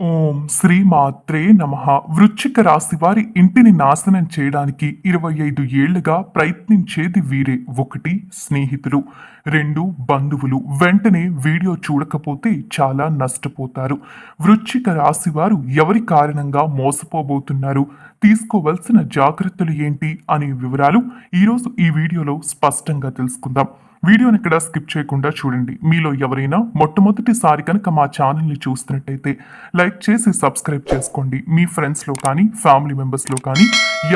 ఓం శ్రీ మాత్రే నమ. వృశ్చిక రాశి వారి ఇంటిని నాశనం చేయడానికి ఇరవై ఐదు ఏళ్ళుగా ప్రయత్నించేది వీరే. ఒకటి స్నేహితులు. రెండు బంధువులు వెంటనే వీడియో చూడకపోతే చాలా నష్టపోతారు. వృశ్చిక రాశి వారు ఎవరి కారణంగా మోసపోబోతున్నారు? తీసుకోవలసిన జాగ్రత్తలు ఏంటి? అనే వివరాలు ఈరోజు ఈ వీడియోలో స్పష్టంగా తెలుసుకుందాం. వీడియోని ఇక్కడ స్కిప్ చేయకుండా చూడండి. మీలో ఎవరైనా మొట్టమొదటిసారి కనుక మా ఛానల్ని చూస్తున్నట్టయితే లైక్ చేసి సబ్స్క్రైబ్ చేసుకోండి. మీ ఫ్రెండ్స్లో కానీ ఫ్యామిలీ మెంబర్స్లో కానీ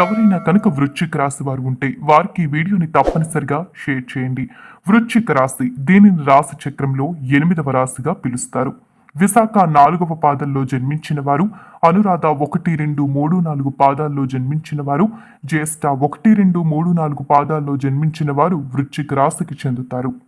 ఎవరైనా కనుక వృశ్చిక రాశి వారు ఉంటే వారికి ఈ వీడియోని తప్పనిసరిగా షేర్ చేయండి. వృశ్చిక రాశి దీనిని రాశి చక్రంలో ఎనిమిదవ రాశిగా పిలుస్తారు. విశాఖ నాలుగవ పాదంలో జన్మించిన వారు అనురాధ ఒకటి రెండు మూడు నాలుగు పాదాల్లో జన్మించిన వారు జ్యేష్ఠ ఒకటి రెండు మూడు నాలుగు పాదాల్లో జన్మించిన వారు వృశ్చిక రాశికి చెందుతారు.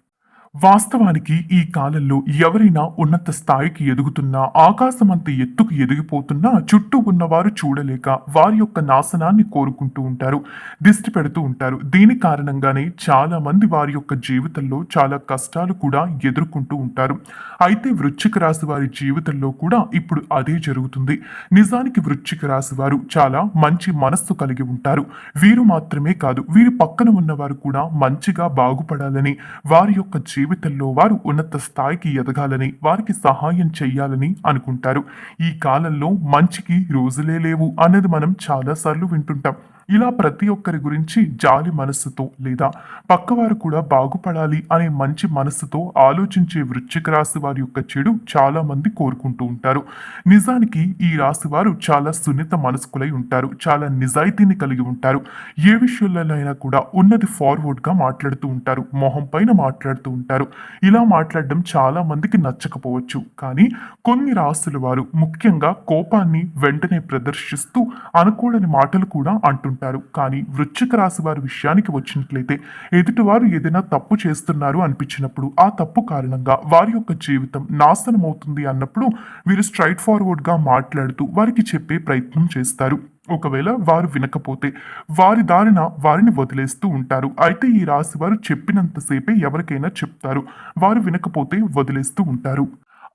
వాస్తవానికి ఈ కాలంలో ఎవరైనా ఉన్నత స్థాయికి ఎదుగుతున్నా ఆకాశమంత ఎత్తుకు ఎదిగిపోతున్నా చుట్టూ ఉన్నవారు చూడలేక వారి యొక్క నాశనాన్ని కోరుకుంటూ ఉంటారు దిష్టి పెడుతూ ఉంటారు. దీని కారణంగానే చాలా మంది వారి యొక్క జీవితంలో చాలా కష్టాలు కూడా ఎదుర్కొంటూ ఉంటారు. అయితే వృశ్చిక రాశి వారి జీవితంలో కూడా ఇప్పుడు అదే జరుగుతుంది. నిజానికి వృశ్చిక రాశి వారు చాలా మంచి మనస్సు కలిగి ఉంటారు. వీరు మాత్రమే కాదు వీరి పక్కన ఉన్నవారు కూడా మంచిగా బాగుపడాలని వారి యొక్క జీవితంలో వారు ఉన్నత స్థాయికి ఎదగాలని వారికి సహాయం చేయాలని అనుకుంటారు. ఈ కాలంలో మంచికి రోజులే లేవు అన్నది మనం చాలాసార్లు వింటుంటాం. ఇలా ప్రతి ఒక్కరి గురించి జాలి మనస్సుతో లేదా పక్కవారు కూడా బాగుపడాలి అనే మంచి మనస్సుతో ఆలోచించే వృశ్చిక రాశి వారి యొక్క చెడు చాలా మంది కోరుకుంటూ ఉంటారు. నిజానికి ఈ రాశి వారు చాలా సున్నిత మనస్కులై ఉంటారు. చాలా నిజాయితీని కలిగి ఉంటారు. ఏ విషయంలోనైనా కూడా ఉన్నది ఫార్వర్డ్గా మాట్లాడుతూ ఉంటారు. మొహం పైన మాట్లాడుతూ ఉంటారు. ఇలా మాట్లాడడం చాలా మందికి నచ్చకపోవచ్చు. కానీ కొన్ని రాసుల వారు ముఖ్యంగా కోపాన్ని వెంటనే ప్రదర్శిస్తూ అనుకోలేని మాటలు కూడా అంటుంటారు. కానీ వృశ్చిక రాశి వారి విషయానికి వచ్చినట్లయితే ఎదుటివారు ఏదైనా తప్పు చేస్తున్నారు అనిపించినప్పుడు ఆ తప్పు కారణంగా వారి యొక్క జీవితం నాశనం అవుతుంది అన్నప్పుడు వీరు స్ట్రైట్ ఫార్వర్డ్గా మాట్లాడుతూ వారికి చెప్పే ప్రయత్నం చేస్తారు. ఒకవేళ వారు వినకపోతే వారి దారిన వారిని వదిలేస్తూ ఉంటారు. అయితే ఈ రాశి వారు చెప్పినంతసేపే ఎవరికైనా చెప్తారు. వారు వినకపోతే వదిలేస్తూ ఉంటారు.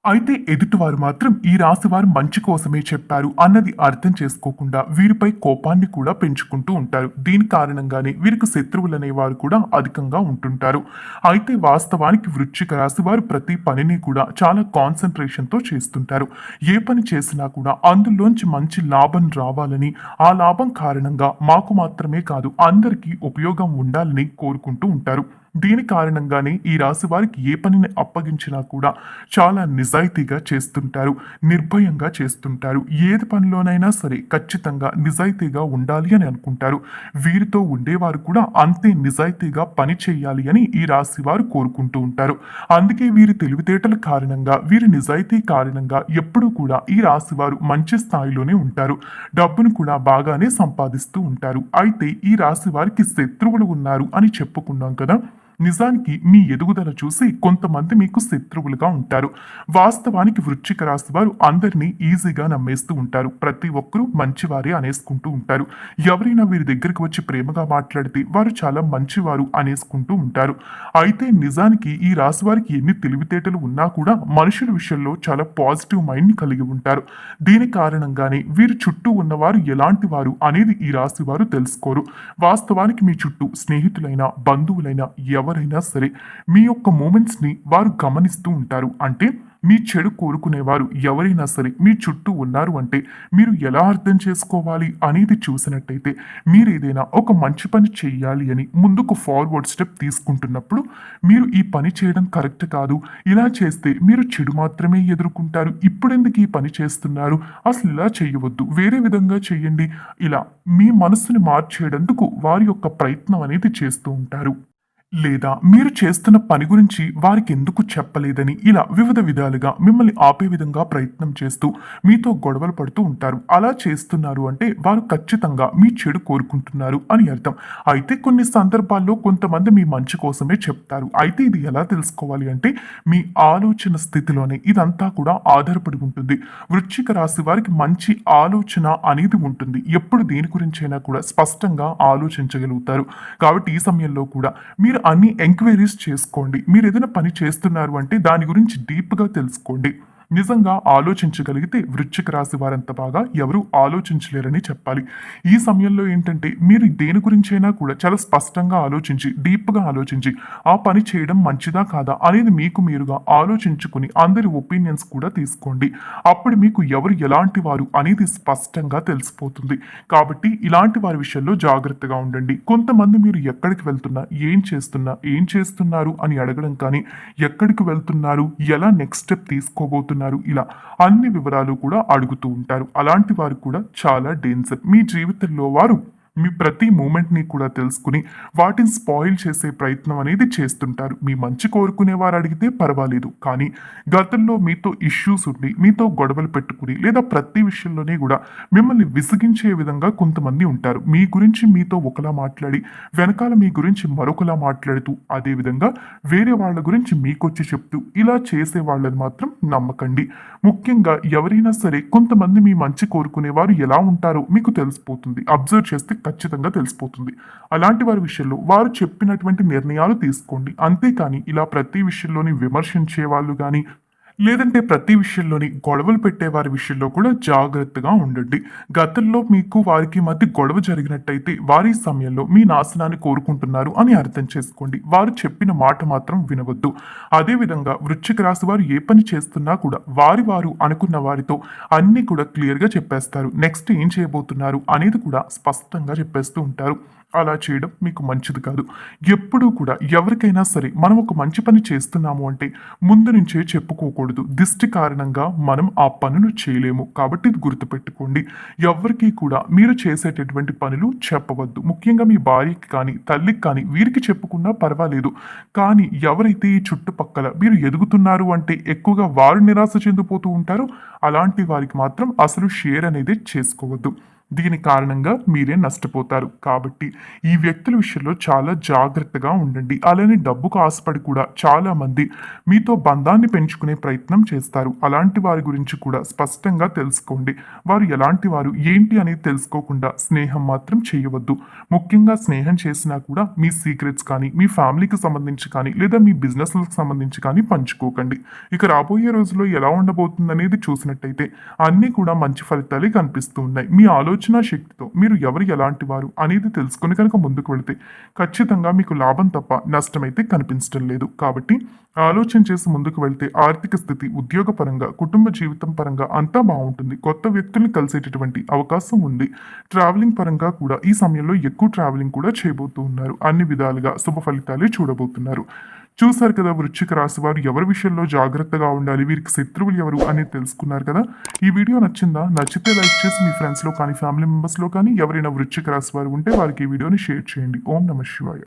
అయితే ఎదుటివారు మాత్రం ఈ రాశి వారు మంచి కోసమే చెప్పారు అన్నది అర్థం చేసుకోకుండా వీరిపై కోపాన్ని కూడా పెంచుకుంటూ ఉంటారు. దీని కారణంగానే వీరికి శత్రువులు అనేవారు కూడా అధికంగా ఉంటుంటారు. అయితే వాస్తవానికి వృశ్చిక రాశి వారు ప్రతి పనిని కూడా చాలా కాన్సన్ట్రేషన్తో చేస్తుంటారు. ఏ పని చేసినా కూడా అందులోంచి మంచి లాభం రావాలని ఆ లాభం కారణంగా మాకు మాత్రమే కాదు అందరికీ ఉపయోగం ఉండాలని కోరుకుంటూ ఉంటారు. దీని కారణంగానే ఈ రాశి వారికి ఏ పనిని అప్పగించినా కూడా చాలా నిజాయితీగా చేస్తుంటారు నిర్భయంగా చేస్తుంటారు. ఏది పనిలోనైనా సరే ఖచ్చితంగా నిజాయితీగా ఉండాలి అని అనుకుంటారు. వీరితో ఉండేవారు కూడా అంతే నిజాయితీగా పని చేయాలి అని ఈ రాశి వారు కోరుకుంటూ ఉంటారు. అందుకే వీరి తెలివితేటల కారణంగా వీరి నిజాయితీ కారణంగా ఎప్పుడూ కూడా ఈ రాశి వారు మంచి స్థాయిలోనే ఉంటారు. డబ్బును కూడా బాగానే సంపాదిస్తూ ఉంటారు. అయితే ఈ రాశి వారికి శత్రువులు ఉన్నారు అని చెప్పుకున్నాం కదా? నిజానికి మీ ఎదుగుదల చూసి కొంతమంది మీకు శత్రువులుగా ఉంటారు. వాస్తవానికి వృశ్చిక రాశి వారు అందరినీ ఈజీగా నమ్మేస్తూ ఉంటారు. ప్రతి ఒక్కరూ మంచివారే అనేసుకుంటూ ఉంటారు. ఎవరైనా వీరి దగ్గరికి వచ్చి ప్రేమగా మాట్లాడితే వారు చాలా మంచివారు అనేసుకుంటూ ఉంటారు. అయితే నిజానికి ఈ రాశి వారికి ఎన్ని తెలివితేటలు ఉన్నా కూడా మనుషుల విషయంలో చాలా పాజిటివ్ మైండ్ని కలిగి ఉంటారు. దీని కారణంగానే వీరి చుట్టూ ఉన్నవారు ఎలాంటి వారు అనేది ఈ రాశి వారు తెలుసుకోరు. వాస్తవానికి మీ చుట్టూ స్నేహితులైన బంధువులైన ఎవరైనా సరే మీ యొక్క మూమెంట్స్ని వారు గమనిస్తూ ఉంటారు. అంటే మీ చెడు కోరుకునేవారు ఎవరైనా సరే మీ చుట్టూ ఉన్నారు అంటే మీరు ఎలా అర్థం చేసుకోవాలి అనేది చూసినట్టయితే మీరు ఏదైనా ఒక మంచి పని చేయాలి అని ముందుకు ఫార్వర్డ్ స్టెప్ తీసుకుంటున్నప్పుడు మీరు ఈ పని చేయడం కరెక్ట్ కాదు. ఇలా చేస్తే మీరు చెడు మాత్రమే ఎదుర్కొంటారు. ఇప్పుడెందుకు ఈ పని చేస్తున్నారు? అసలు ఇలా చేయవద్దు. వేరే విధంగా చేయండి. ఇలా మీ మనసుని మార్చేయడందుకు వారి యొక్క ప్రయత్నం అనేది చేస్తూ ఉంటారు. లేదా మీరు చేస్తున్న పని గురించి వారికి ఎందుకు చెప్పలేదని ఇలా వివిధ విధాలుగా మిమ్మల్ని ఆపే విధంగా ప్రయత్నం చేస్తూ మీతో గొడవలు పడుతూ ఉంటారు. అలా చేస్తున్నారు అంటే వారు ఖచ్చితంగా మీ చెడు కోరుకుంటున్నారు అని అర్థం. అయితే కొన్ని సందర్భాల్లో కొంతమంది మీ మంచి కోసమే చెప్తారు. అయితే ఇది ఎలా తెలుసుకోవాలి అంటే మీ ఆలోచన స్థితిలోనే ఇదంతా కూడా ఆధారపడి ఉంటుంది. వృశ్చిక రాశి వారికి మంచి ఆలోచన అనేది ఉంటుంది. ఎప్పుడు దేని గురించైనా కూడా స్పష్టంగా ఆలోచించగలుగుతారు. కాబట్టి ఈ సమయంలో కూడా మీరు అన్ని ఎంక్వైరీస్ చేసుకోండి. మీరు ఏదైనా పని చేస్తున్నారు అంటే దాని గురించి డీప్గా తెలుసుకోండి. నిజంగా ఆలోచించగలిగితే వృశ్చిక రాశి వారంత బాగా ఎవరు ఆలోచించలేరని చెప్పాలి. ఈ సమయంలో ఏంటంటే మీరు దేని గురించైనా కూడా చాలా స్పష్టంగా ఆలోచించి డీప్గా ఆలోచించి ఆ పని చేయడం మంచిదా కాదా అనేది మీకు మీరుగా ఆలోచించుకుని అందరి ఒపీనియన్స్ కూడా తీసుకోండి. అప్పుడు మీకు ఎవరు ఎలాంటి వారు అనేది స్పష్టంగా తెలిసిపోతుంది. కాబట్టి ఇలాంటి వారి విషయంలో జాగ్రత్తగా ఉండండి. కొంతమంది మీరు ఎక్కడికి వెళ్తున్నా ఏం చేస్తున్నా ఏం చేస్తున్నారు అని అడగడం కానీ ఎక్కడికి వెళ్తున్నారు ఎలా నెక్స్ట్ స్టెప్ తీసుకోబోతున్నారు ఇలా అన్ని వివరాలు కూడా అడుగుతూ ఉంటారు. అలాంటి వారు కూడా చాలా డేంజర్ మీ జీవితంలో వారు మీ ప్రతి మూమెంట్ని కూడా తెలుసుకుని వాటిని స్పాయిల్ చేసే ప్రయత్నం అనేది చేస్తుంటారు. మీ మంచి కోరుకునే వారు అడిగితే పర్వాలేదు. కానీ గతంలో మీతో ఇష్యూస్ ఉండి మీతో గొడవలు పెట్టుకుని లేదా ప్రతి విషయంలోనే కూడా మిమ్మల్ని విసిగించే విధంగా కొంతమంది ఉంటారు. మీ గురించి మీతో ఒకలా మాట్లాడి వెనకాల మీ గురించి మరొకలా మాట్లాడుతూ అదే విధంగా వేరే వాళ్ళ గురించి మీకొచ్చి చెప్తూ ఇలా చేసే వాళ్ళని మాత్రం నమ్మకండి. ముఖ్యంగా ఎవరైనా సరే కొంతమంది మీ మంచి కోరుకునే వారు ఎలా ఉంటారో మీకు తెలిసిపోతుంది. అబ్జర్వ్ చేస్తే ఖచ్చితంగా తెలిసిపోతుంది. అలాంటి వారి విషయంలో వారు చెప్పినటువంటి నిర్ణయాలు తీసుకోండి. అంతేకాని ఇలా ప్రతి విషయంలోని విమర్శించే వాళ్ళు కానీ లేదంటే ప్రతి విషయంలోని గొడవలు పెట్టే వారి విషయంలో కూడా జాగ్రత్తగా ఉండండి. గతంలో మీకు వారికి మధ్య గొడవ జరిగినట్టయితే వారి సమయంలో మీ నాశనాన్ని కోరుకుంటున్నారు అని అర్థం చేసుకోండి. వారు చెప్పిన మాట మాత్రం వినవద్దు. అదేవిధంగా వృశ్చిక రాశి వారు ఏ పని చేస్తున్నా కూడా వారి వారు అనుకున్న వారితో అన్ని కూడా క్లియర్గా చెప్పేస్తారు. నెక్స్ట్ ఏం చేయబోతున్నారు అనేది కూడా స్పష్టంగా చెప్పేస్తూ ఉంటారు. అలా చేయడం మీకు మంచిది కాదు. ఎప్పుడూ కూడా ఎవరికైనా సరే మనం ఒక మంచి పని చేస్తున్నాము అంటే ముందు నుంచే చెప్పుకోకూడదు. దిష్టి కారణంగా మనం ఆ పనులు చేయలేము. కాబట్టి ఇది గుర్తుపెట్టుకోండి. ఎవరికి కూడా మీరు చేసేటటువంటి పనులు చెప్పవద్దు. ముఖ్యంగా మీ భార్యకి కానీ తల్లికి కానీ వీరికి చెప్పుకున్నా పర్వాలేదు. కానీ ఎవరైతే ఈ చుట్టుపక్కల మీరు ఎదుగుతున్నారు అంటే ఎక్కువగా వారు నిరాశ చెందిపోతూ ఉంటారో అలాంటి వారికి మాత్రం అసలు షేర్ అనేది చేసుకోవద్దు. దీని కారణంగా మీరే నష్టపోతారు. కాబట్టి ఈ వ్యక్తుల విషయంలో చాలా జాగ్రత్తగా ఉండండి. అలానే డబ్బుకు ఆశపడి కూడా చాలామంది మీతో బంధాన్ని పెంచుకునే ప్రయత్నం చేస్తారు. అలాంటి వారి గురించి కూడా స్పష్టంగా తెలుసుకోండి. వారు ఎలాంటి వారు ఏంటి అనేది తెలుసుకోకుండా స్నేహం మాత్రం చేయవద్దు. ముఖ్యంగా స్నేహం చేసినా కూడా మీ సీక్రెట్స్ కానీ మీ ఫ్యామిలీకి సంబంధించి కానీ లేదా మీ బిజినెస్లకు సంబంధించి కానీ పంచుకోకండి. ఇక రాబోయే రోజుల్లో ఎలా ఉండబోతుంది అనేది చూసినట్టయితే అన్నీ కూడా మంచి ఫలితాలే కనిపిస్తూ ఉన్నాయి. మీ ఆలోచన శక్తితో మీరు ఎవరు ఎలాంటి వారు అనేది తెలుసుకుని కనుక ముందుకు వెళితే ఖచ్చితంగా మీకు లాభం తప్ప నష్టమైతే కనిపించడం లేదు. కాబట్టి ఆలోచన చేసి ముందుకు వెళ్తే ఆర్థిక స్థితి ఉద్యోగపరంగా కుటుంబ జీవితం పరంగా అంతా బాగుంటుంది. కొత్త వ్యక్తుల్ని కలిసేటటువంటి అవకాశం ఉంది. ట్రావెలింగ్ పరంగా కూడా ఈ సమయంలో ఎక్కువ ట్రావెలింగ్ కూడా చేయబోతూ ఉన్నారు. అన్ని విధాలుగా శుభ ఫలితాలే చూడబోతున్నారు. చూశారు కదా వృశ్చిక రాశి వారు ఎవరి విషయంలో జాగ్రత్తగా ఉండాలి వీరికి శత్రువులు ఎవరు అనేది తెలుసుకున్నారు కదా? ఈ వీడియో నచ్చిందా? నచ్చితే లైక్ చేసి మీ ఫ్రెండ్స్లో కానీ ఫ్యామిలీ మెంబర్స్లో కానీ ఎవరైనా వృశ్చిక రాశి వారు ఉంటే వారికి ఈ వీడియోని షేర్ చేయండి. ఓం నమ శివాయ.